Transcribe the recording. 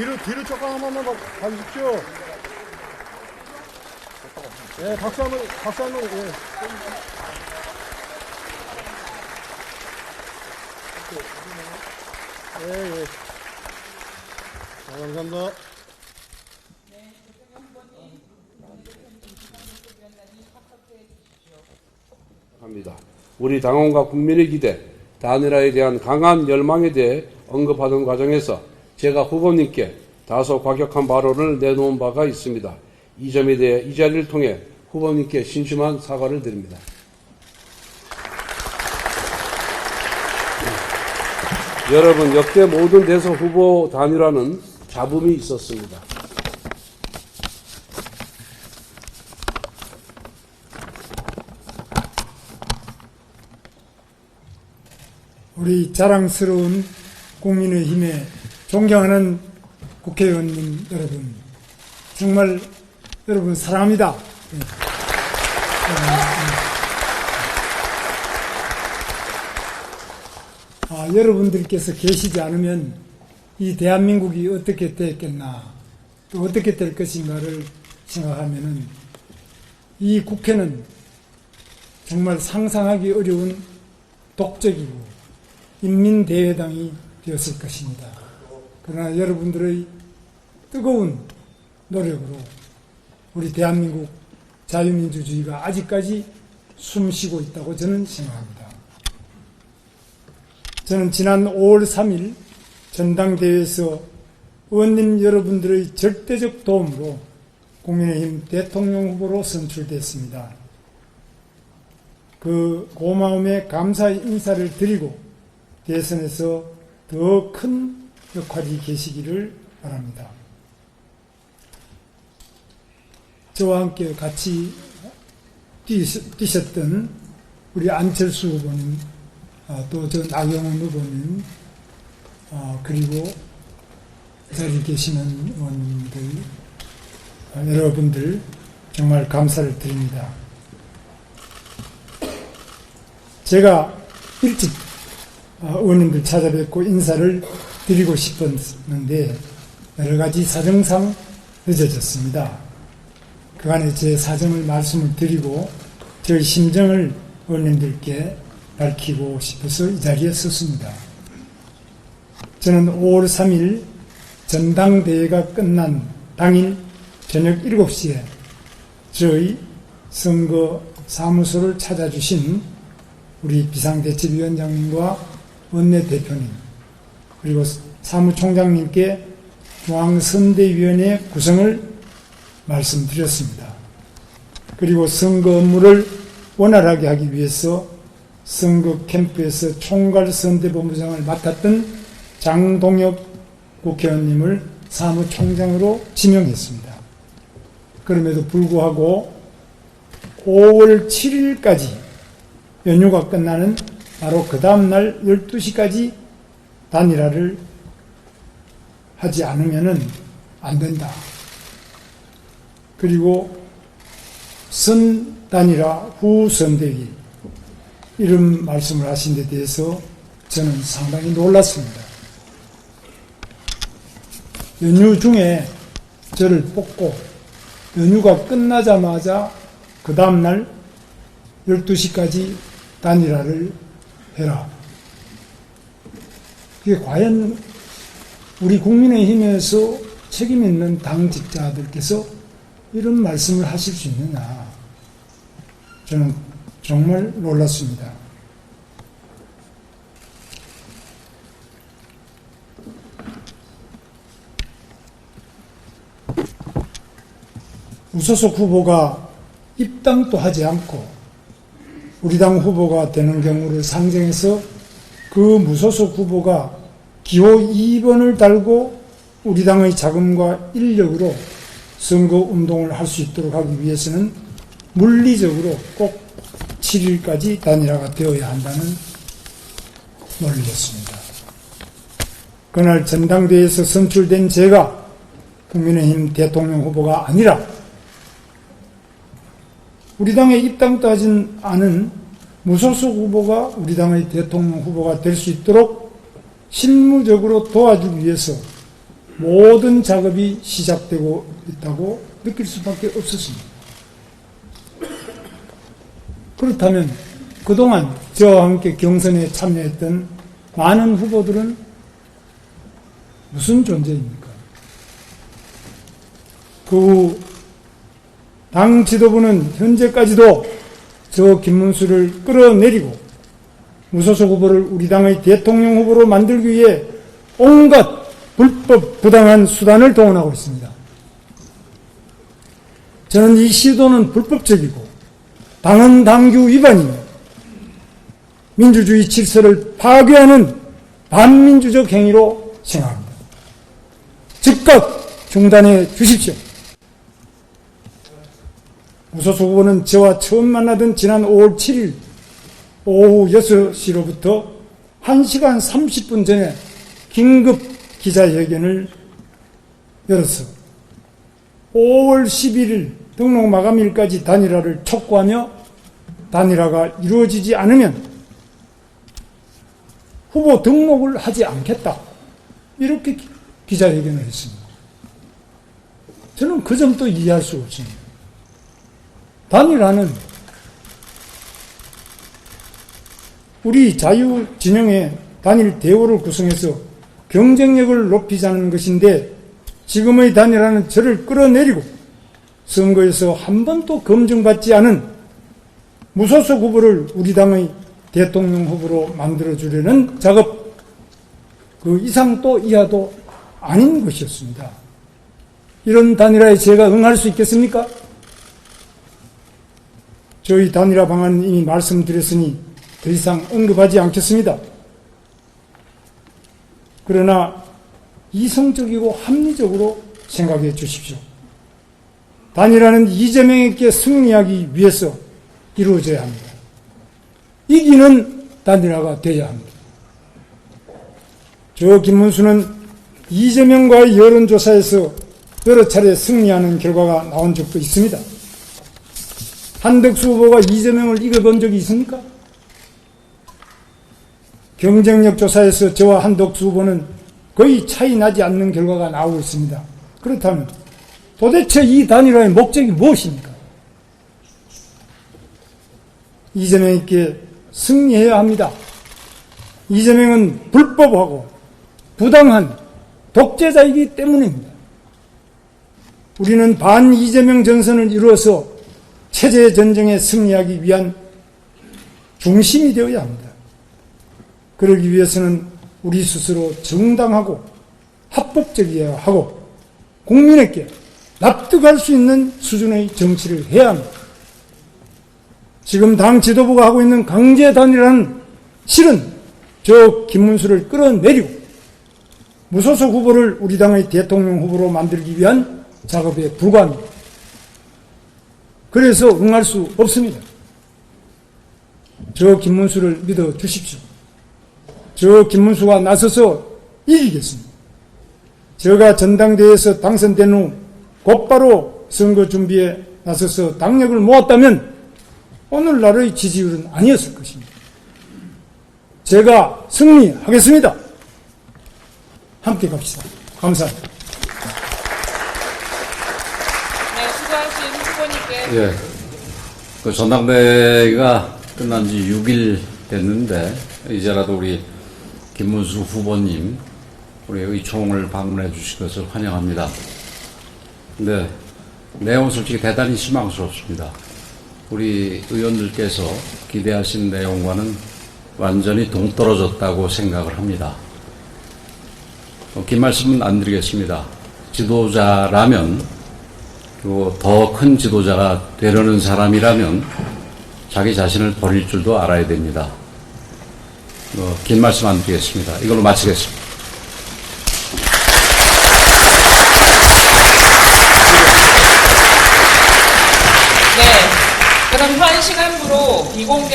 뒤로, 뒤로 조금 한 번만 봐주십시오. 예, 박수 한 번, 박수 한 번, 예. 예, 예. 자, 감사합니다. 합니다. 우리 당원과 국민의 기대, 단일화에 대한 강한 열망에 대해 언급하던 과정에서 제가 후보님께 다소 과격한 발언을 내놓은 바가 있습니다. 이 점에 대해 이 자리를 통해 후보님께 신심한 사과를 드립니다. 여러분, 역대 모든 대선 후보 단일화는 잡음이 있었습니다. 우리 자랑스러운 국민의힘에 존경하는 국회의원님 여러분, 정말 여러분 사랑합니다. 예. 아, 여러분들께서 계시지 않으면 이 대한민국이 어떻게 됐겠나, 또 어떻게 될 것인가를 생각하면은 이 국회는 정말 상상하기 어려운 독적이고 인민대회당이 되었을 것입니다. 그러나 여러분들의 뜨거운 노력으로 우리 대한민국 자유민주주의가 아직까지 숨쉬고 있다고 저는 생각합니다. 저는 지난 5월 3일 전당대회에서 의원님 여러분들의 절대적 도움으로 국민의힘 대통령 후보로 선출됐습니다. 그 고마움에 감사의 인사를 드리고 대선에서 더 큰 역할이 계시기를 바랍니다. 저와 함께 같이 뛰- 뛰셨던 우리 안철수 후보님, 또 저 나경원 후보님, 아, 그리고 이 자리에 계시는 의원님들, 아, 여러분들 정말 감사를 드립니다. 제가 일찍 어, 의원님들 찾아뵙고 인사를 드리고 싶었는데 여러 가지 사정상 늦어졌습니다. 그간에 제 사정을 말씀을 드리고 저의 심정을 의원님들께 밝히고 싶어서 이 자리에 섰습니다. 저는 5월 3일 전당대회가 끝난 당일 저녁 7시에 저희 선거 사무소를 찾아주신 우리 비상대책위원장님과 원내대표님 그리고 사무총장님께 중앙선대위원회 구성을 말씀드렸습니다. 그리고 선거 업무를 원활하게 하기 위해서 선거 캠프에서 총괄선대본부장을 맡았던 장동혁 국회의원님을 사무총장으로 지명했습니다. 그럼에도 불구하고 5월 7일까지 연휴가 끝나는 바로 그 다음날 12시까지 단일화를 하지 않으면 안 된다. 그리고 선 단일화 후 선대위 이런 말씀을 하신 데 대해서 저는 상당히 놀랐습니다. 연휴 중에 저를 뽑고 연휴가 끝나자마자 그 다음날 12시까지 단일화를 해라. 그게 과연 우리 국민의힘에서 책임 있는 당직자들께서 이런 말씀을 하실 수 있느냐. 저는 정말 놀랐습니다. 우소속 후보가 입당도 하지 않고 우리 당 후보가 되는 경우를 상정해서 그 무소속 후보가 기호 2번을 달고 우리 당의 자금과 인력으로 선거 운동을 할 수 있도록 하기 위해서는 물리적으로 꼭 7일까지 단일화가 되어야 한다는 논리였습니다. 그날 전당대회에서 선출된 제가 국민의힘 대통령 후보가 아니라 우리 당에 입당도 하진 않은 무소속 후보가 우리 당의 대통령 후보가 될 수 있도록 실무적으로 도와주기 위해서 모든 작업이 시작되고 있다고 느낄 수밖에 없었습니다. 그렇다면 그동안 저와 함께 경선에 참여했던 많은 후보들은 무슨 존재입니까? 그 후 당 지도부는 현재까지도 저 김문수를 끌어내리고 무소속 후보를 우리 당의 대통령 후보로 만들기 위해 온갖 불법 부당한 수단을 동원하고 있습니다. 저는 이 시도는 불법적이고 당헌 당규 위반이며 민주주의 질서를 파괴하는 반민주적 행위로 생각합니다. 즉각 중단해 주십시오. 무소속 후보는 저와 처음 만나던 지난 5월 7일 오후 6시로부터 1시간 30분 전에 긴급 기자회견을 열어서 5월 11일 등록 마감일까지 단일화를 촉구하며 단일화가 이루어지지 않으면 후보 등록을 하지 않겠다. 이렇게 기- 기자회견을 했습니다. 저는 그 점도 이해할 수 없습니다. 단일화는 우리 자유 진영의 단일 대우를 구성해서 경쟁력을 높이자는 것인데 지금의 단일화는 저를 끌어내리고 선거에서 한 번도 검증받지 않은 무소속 후보를 우리 당의 대통령 후보로 만들어주려는 작업 그 이상도 이하도 아닌 것이었습니다. 이런 단일화에 제가 응할 수 있겠습니까? 저희 단일화 방안은 이미 말씀드렸으니 더 이상 언급하지 않겠습니다. 그러나 이성적이고 합리적으로 생각해 주십시오. 단일화는 이재명에게 승리하기 위해서 이루어져야 합니다. 이기는 단일화가 되어야 합니다. 저 김문수는 이재명과의 여론조사에서 여러 차례 승리하는 결과가 나온 적도 있습니다. 한덕수 후보가 이재명을 이겨본 적이 있습니까? 경쟁력 조사에서 저와 한덕수 후보는 거의 차이 나지 않는 결과가 나오고 있습니다. 그렇다면 도대체 이 단일화의 목적이 무엇입니까? 이재명에게 승리해야 합니다. 이재명은 불법하고 부당한 독재자이기 때문입니다. 우리는 반 이재명 전선을 이루어서 체제 전쟁에 승리하기 위한 중심이 되어야 합니다. 그러기 위해서는 우리 스스로 정당하고 합법적이어야 하고 국민에게 납득할 수 있는 수준의 정치를 해야 합니다. 지금 당 지도부가 하고 있는 강제 단일화는 실은 저 김문수를 끌어내리고 무소속 후보를 우리 당의 대통령 후보로 만들기 위한 작업에 불과합니다. 그래서 응할 수 없습니다. 저 김문수를 믿어 주십시오. 저 김문수가 나서서 이기겠습니다. 제가 전당대회에서 당선된 후 곧바로 선거 준비에 나서서 당력을 모았다면 오늘날의 지지율은 아니었을 것입니다. 제가 승리하겠습니다. 함께 갑시다. 감사합니다. 네, 수고하신 후 보님께 예. 그 전당대회가 끝난 지 6일 됐는데, 이제라도 우리 김문수 후보님, 우리 의총을 방문해 주신 것을 환영합니다. 근데 내용은 솔직히 대단히 실망스럽습니다. 우리 의원들께서 기대하신 내용과는 완전히 동떨어졌다고 생각을 합니다. 어, 긴 말씀은 안 드리겠습니다. 지도자라면 그리고 더 큰 지도자가 되려는 사람이라면 자기 자신을 버릴 줄도 알아야 됩니다. 어, 긴 말씀 안 드리겠습니다. 이걸로 마치겠습니다. 네, 그럼 한 시간부로 비공개